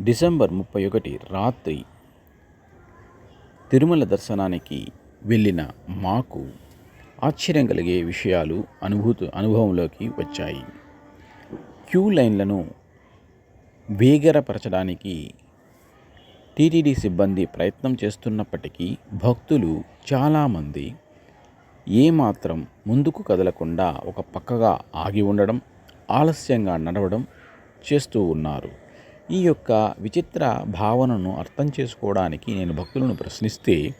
December ముప్పై ఒకటి రాత్రి తిరుమల దర్శనానికి వెళ్ళిన మాకు ఆశ్చర్యం కలిగే విషయాలు అనుభూతి అనుభవంలోకి వచ్చాయి. క్యూ లైన్లను వేగరపరచడానికి టీటీడీ సిబ్బంది ప్రయత్నం చేస్తున్నప్పటికీ భక్తులు చాలామంది ఏమాత్రం ముందుకు కదలకుండా ఒక పక్కగా ఆగి ఉండడం ఆలస్యంగా నడవడం చేస్తూ ఉన్నారు. ఈ యొక్క విచిత్ర భావనను అర్థం చేసుకోవడానికి నేను భక్తులను ప్రశ్నిస్తే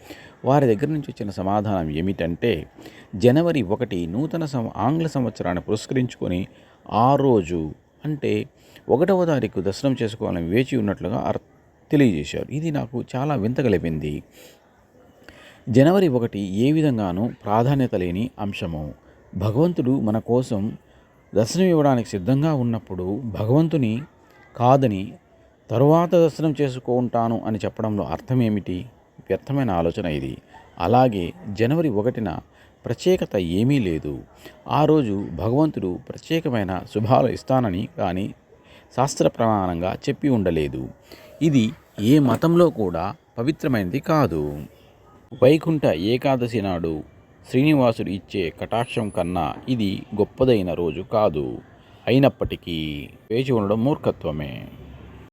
వారి దగ్గర నుంచి వచ్చిన సమాధానం ఏమిటంటే జనవరి ఒకటి నూతన సం ఆంగ్ల సంవత్సరాన్ని పురస్కరించుకొని ఆ రోజు అంటే ఒకటవ తారీఖు దర్శనం చేసుకోవాలని వేచి ఉన్నట్లుగా అర్ తెలియజేశారు. ఇది నాకు చాలా వింత కలిపింది జనవరి ఒకటి ఏ విధంగానూ ప్రాధాన్యత లేని అంశము. భగవంతుడు మన కోసం దర్శనం ఇవ్వడానికి సిద్ధంగా ఉన్నప్పుడు భగవంతుని కాదని తరువాత దర్శనం చేసుకుంటాను అని చెప్పడంలో అర్థం ఏమిటి వ్యర్థమైన ఆలోచన ఇది. అలాగే జనవరి ఒకటిన ప్రత్యేకత ఏమీ లేదు. ఆ రోజు భగవంతుడు ప్రత్యేకమైన శుభాలు ఇస్తానని కానీ శాస్త్ర ప్రమాణంగా చెప్పి ఉండలేదు. ఇది ఏ మతంలో కూడా పవిత్రమైనది కాదు. వైకుంఠ ఏకాదశి నాడు శ్రీనివాసుడు ఇచ్చే కటాక్షం కన్నా ఇది గొప్పదైన రోజు కాదు. అయినప్పటికీ వేచి ఉండడం మూర్ఖత్వమే.